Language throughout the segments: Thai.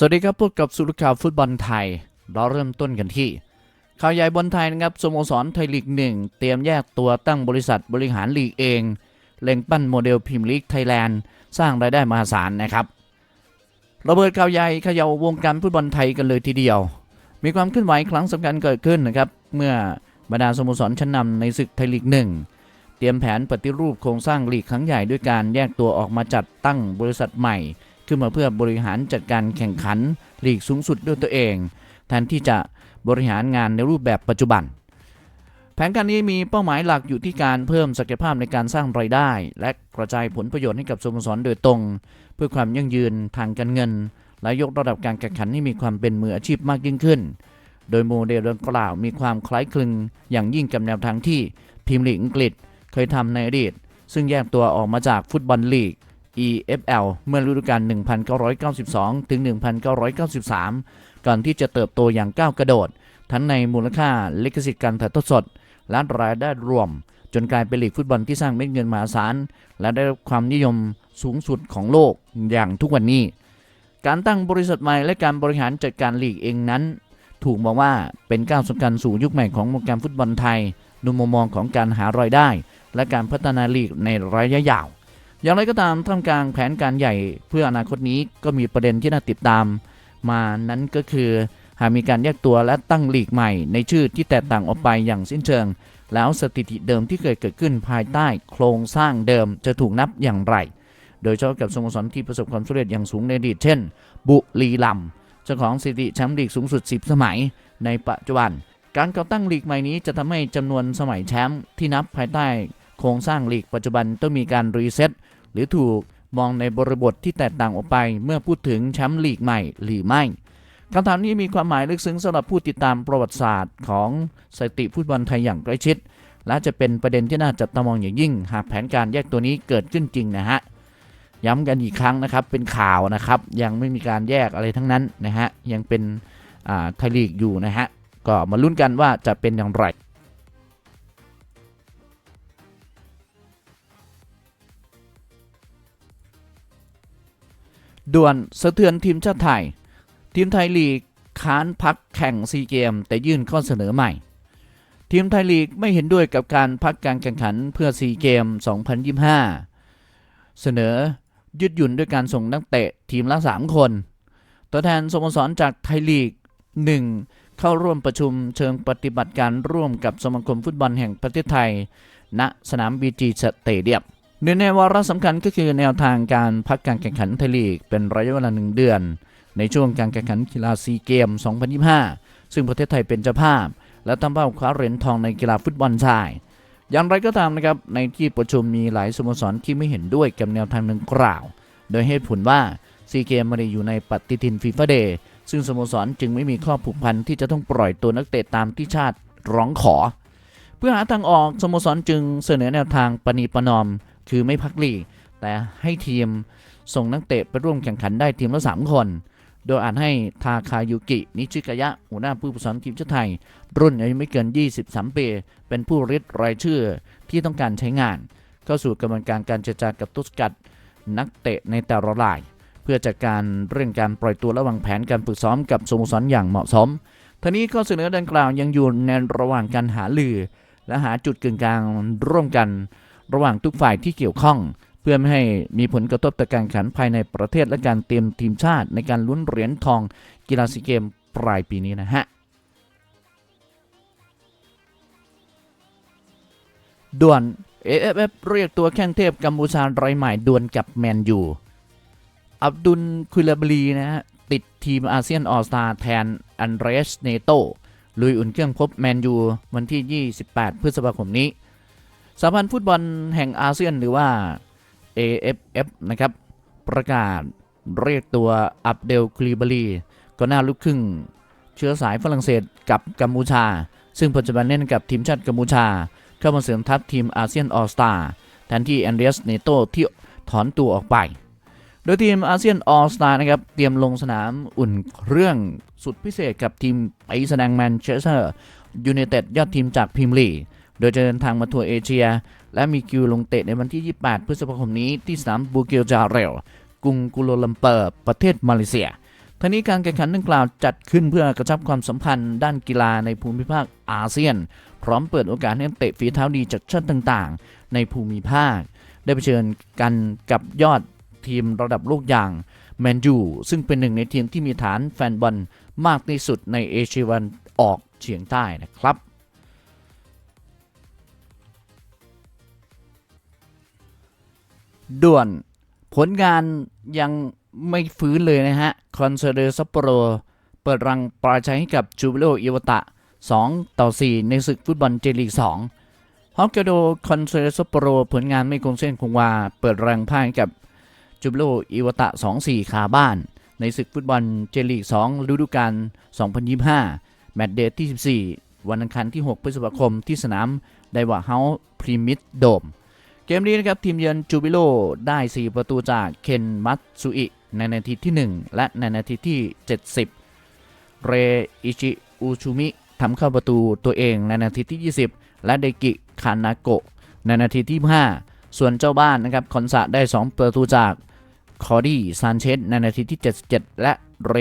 สวัสดีครับพบกับสุรข่าวฟุตบอลไทย เราเริ่มต้นกันที่ข่าวใหญ่บอลไทยนะครับสโมสรไทยลีกหนึ่งเตรียมแยกตัวตั้งบริษัทบริหารลีกเองเล็งปั้นโมเดลพิมพ์ลีกไทยแลนด์สร้างรายได้มหาศาลนะครับระเบิดข่าวใหญ่เขย่าวงการฟุตบอลไทยกันเลยทีเดียว มีความเคลื่อนไหวครั้งสำคัญเกิดขึ้นนะครับเมื่อบรรดาสโมสรชั้นนำในศึกไทยลีกหนึ่งเตรียมแผนปฏิรูปโครงสร้างลีกครั้งใหญ่ด้วยการแยกตัวออกมาจัดตั้งบริษัทใหม่ ขึ้นมาเพื่อบริหารจัดการแข่งขันลีกสูงสุดด้วยตัวเอง แทนที่จะบริหารงานในรูปแบบปัจจุบัน แผนการนี้มีเป้าหมายหลักอยู่ที่การเพิ่มศักยภาพในการสร้างรายได้ และกระจายผลประโยชน์ให้กับสโมสรโดยตรง เพื่อความยั่งยืนทางการเงิน และยกระดับการแข่งขันให้มีความเป็นมืออาชีพมากยิ่งขึ้น โดยโมเดลดังกล่าวมีความคล้ายคลึงอย่างยิ่งกับแนวทางที่พรีเมียร์ลีกอังกฤษเคยทำในอดีตซึ่งแยกตัวออกมาจากฟุตบอลลีก EFL เมื่อฤดูกาล 1992 ถึง 1993 ก่อนที่จะเติบโตอย่างก้าวกระโดด ทั้งในมูลค่าลิขสิทธิ์การถ่ายทอดสด และรายได้รวม จนกลายเป็นลีกฟุตบอลที่สร้างเม็ดเงินมหาศาล และได้รับความนิยมสูงสุดของโลกอย่างทุกวันนี้ การตั้งบริษัทใหม่และการบริหารจัดการลีกเองนั้น ถูกมองว่าเป็นก้าวสำคัญสู่ยุคใหม่ของวงการฟุตบอลไทยดูมุมมองของการหารายได้ และการพัฒนาลีกในระยะยาว อย่างไรก็ตามท่ามกลางแผนการใหญ่เพื่ออนาคตนี้ก็มีประเด็นที่น่าติดตาม มานั้นก็คือหากมีการแยกตัวและตั้งลีกใหม่ ในชื่อที่แตกต่างออกไปอย่างสิ้นเชิง แล้วสถิติเดิมที่เคยเกิดขึ้นภายใต้โครงสร้างเดิมจะถูกนับอย่างไร โดยเฉพาะกับสโมสรที่ประสบความสำเร็จอย่างสูงในอดีตเช่น บุรีรัมย์เจ้าของสถิติแชมป์ลีกสูงสุด 10 สมัย ในปัจจุบัน การก่อตั้งลีกใหม่นี้จะทำให้จำนวนสมัยแชมป์ที่นับภายใต้ โครงสร้างลีกปัจจุบันต้องมีการรีเซ็ตหรือถูกมองในบริบทที่แตกต่างออกไป เมื่อพูดถึงแชมป์ลีกใหม่หรือไม่คำถามนี้มีความหมายลึกซึ้งสำหรับผู้ติดตามประวัติศาสตร์ของสถิติฟุตบอลไทยอย่างใกล้ชิด และจะเป็นประเด็นที่น่าจับตามองอย่างยิ่ง หากแผนการแยกตัวนี้เกิดขึ้นจริงนะฮะย้ำกันอีกครั้งนะครับเป็นข่าวนะครับ ยังไม่มีการแยกอะไรทั้งนั้นนะฮะยังเป็นอาไทยลีกอยู่นะฮะก็มาลุ้นกันว่าจะเป็นอย่างไร ด่วนสะเทือนทีมชาติไทย ทีมไทยลีกค้านพักแข่งซีเกม แต่ยื่นข้อเสนอใหม่ ทีมไทยลีกไม่เห็นด้วยกับการพักการแข่งขันเพื่อซีเกม 2025 เสนอยืดหยุ่นด้วยการส่งนักเตะทีมละ 3 คน ตัวแทนสโมสรจากไทยลีก 1 เข้าร่วมประชุมเชิงปฏิบัติการร่วมกับสมาคมฟุตบอลแห่งประเทศไทย ณสนามบีจีสเตเดียม หนึ่งในวาระสำคัญก็คือแนวทางการพักการแข่งขันไทยลีก เป็นระยะเวลาหนึ่งเดือน ในช่วงการแข่งขันกีฬาซีเกม 2025 ซึ่งประเทศไทยเป็นเจ้าภาพ และตั้งเป้าคว้าเหรียญทองในกีฬาฟุตบอลชาย อย่างไรก็ตามนะครับในที่ประชุมมีหลายสโมสรที่ไม่เห็นด้วยกับแนวทางดังกล่าว โดยเหตุผลว่าซีเกมไม่ได้อยู่ในปฏิทินฟีฟ่าเดย์ซึ่งสโมสรจึงไม่มีข้อผูกพันที่จะต้องปล่อยตัวนักเตะตามที่ชาติร้องขอ เพื่อหาทางออกสโมสรจึงเสนอแนวทางปณีประนอม คือไม่พักลีก แต่ให้ทีมส่งนักเตะไปร่วมแข่งขันได้ทีมละ 3 คน โดยอาจให้ทาคายุกิ นิชิกายะ หัวหน้าผู้ฝึกสอนทีมชาติไทย รุ่นอายุไม่เกิน 23 ปี เป็นผู้ริดรายชื่อที่ต้องการใช้งาน เข้าสู่กระบวนการการเจรจากับตุสกัดนักเตะในแต่ละราย เพื่อจัดการเรื่องการปล่อยตัวระหว่างแผนการฝึกซ้อมกับสโมสรอย่างเหมาะสมทั้งนี้ข้อเสนอดังกล่าวยังอยู่ในระหว่างการหาลือ และหาจุดกึ่งกลางร่วมกัน ระหว่างทุกฝ่ายที่เกี่ยวข้อง เพื่อไม่ให้มีผลกระทบต่อการแข่งขันภายในประเทศและการเตรียมทีมชาติ ในการลุ้นเหรียญทองกีฬาซีเกมปลายปีนี้นะฮะด่วน AFF เรียกตัวแข้งเทพกัมพูชารายใหม่ดวลกับแมนยู อับดุลคุลบลีนะฮะ ติดทีมอาเซียนออสตาแทนอันเดรสเนโตลุยอุ่นเครื่องพบแมนยู วันที่ 28 พฤษภาคมนี้ สหพันธ์ฟุตบอลแห่งอาเซียนหรือว่า AFF นะครับ ประกาศเรียกตัวอับเดลคลีบาลีก็น่าลูกครึ่ง เชื้อสายฝรั่งเศสกับกัมพูชา ซึ่งปัจจุบันเล่นกับทีมชาติกัมพูชา เข้ามาเสริมทัพทีมอาเซียนออสตาแทนที่แอนเดรสเนโตที่ถอนตัวออกไป โดยทีมอาเซียนออสตานะครับ เตรียมลงสนามอุ่นเครื่องสุดพิเศษกับทีมไปแสดงแมนเชสเตอร์ยูไนเต็ดยอดทีมจากพรีเมียร์ลีก โดยจะเดินทางมาทัวร์เอเชีย และมีคิวลงเตะในวันที่ 28 พฤษภาคมนี้ที่สนามบูเกียวจาเรลกรุงกุโลลัมเปอร์ประเทศมาเลเซียทั้งนี้การแข่งขันดังกล่าวจัดขึ้นเพื่อกระชับความสัมพันธ์ด้านกีฬาในภูมิภาคอาเซียน พร้อมเปิดโอกาสให้เตะฝีเท้าดีจากชาติต่างๆ ในภูมิภาค ได้เผชิญกันกับยอดทีมระดับโลกอย่างแมนยูซึ่งเป็นหนึ่งในทีมที่มีฐานแฟนบอลมากที่สุดในเอเชียตะวันออกเฉียงใต้นะครับ ด่วน ผลงานยังไม่ฟื้นเลยนะฮะ คอนเซเดอร์ซัปโปโร เปิดรังปราชัยให้กับจูบิโลอิวตะ 2 ต่อ 4 ในศึกฟุตบอลเจลีก2ฮอกไกโดคอนเซเดอร์ซัปโปโร ผลงานไม่คงเส้นคงวา เปิดรังพ่ายให้กับจูบิโลอิวตะ 2-4 คาบ้าน ในศึกฟุตบอลเจลีก2ฤดูกาล2025 แมตช์เดย์ที่ 14 วันอังคารที่ 6 พฤษภาคมที่สนามไดวะเฮาส์พรีมิดโดม เกมนี้นะครับทีมเยือนจูบิโลได้ 4 ประตูจากเคนมัตสุอิในนาทีที่ 1 และในนาทีที่ 70 เรอิชิอุชูมิทำเข้าประตูตัวเองในนาทีที่ 20 และเดกิคานาโกะในนาทีที่ 5 ส่วนเจ้าบ้านนะครับคอนซะได้ 2 ประตูจากคอดี้ซานเชสในนาทีที่ 77 และเร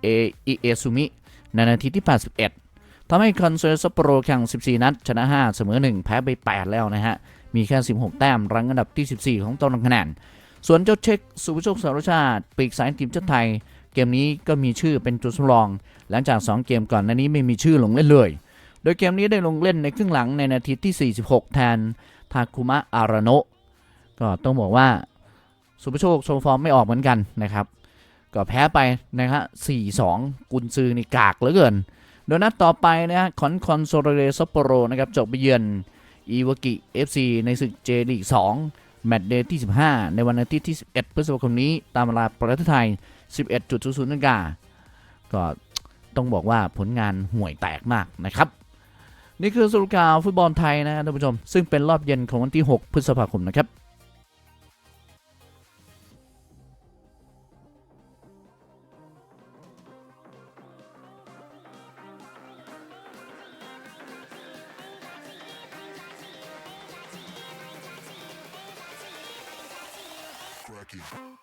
เออิเอซุมิในนาทีที่ 81ทำให้คอนเซอร์สโปโรแข่ง 14 นัด ชนะ 5 เสมอ 1 แพ้ไป 8 แล้วนะฮะ มีแค่ 16 แต้มรังอันดับที่ 14 ของตารางคะแนน ส่วนเจ้าเช็คสุภโชคสารชาติปีกสายทีมชาติไทย เกมนี้ก็มีชื่อเป็นตัวสำรอง หลังจาก 2 เกมก่อนหน้านี้ไม่มีชื่อลงเล่นเลย โดยเกมนี้ได้ลงเล่นในครึ่งหลังในนาทีที่ 46 แทนทาคุมะอาราโนะก็ต้องบอกว่าสุภโชคโชว์ฟอร์มไม่ออกเหมือนกันนะครับก็แพ้ไปนะฮะ4-2 กุนซือนี่กากเหลือเกิน โดยนัดต่อไปนะฮะคอนคอนโซเรซัปโปโรนะครับจบไปเยือน อีวากิ FC ในศึกเจลีก2แมตช์เดย์ที่ 15 ในวันอาทิตย์ที่ 11 พฤษภาคมนี้ ตามเวลาประเทศไทย 11.00นกาก็ต้องบอกว่าผลงานห่วยแตกมากนะครับ นี่คือสรุปข่าวฟุตบอลไทยนะครับท่านผู้ชม ซึ่งเป็นรอบเย็นของวันที่ 6 พฤษภาคมนะครับ bakayım.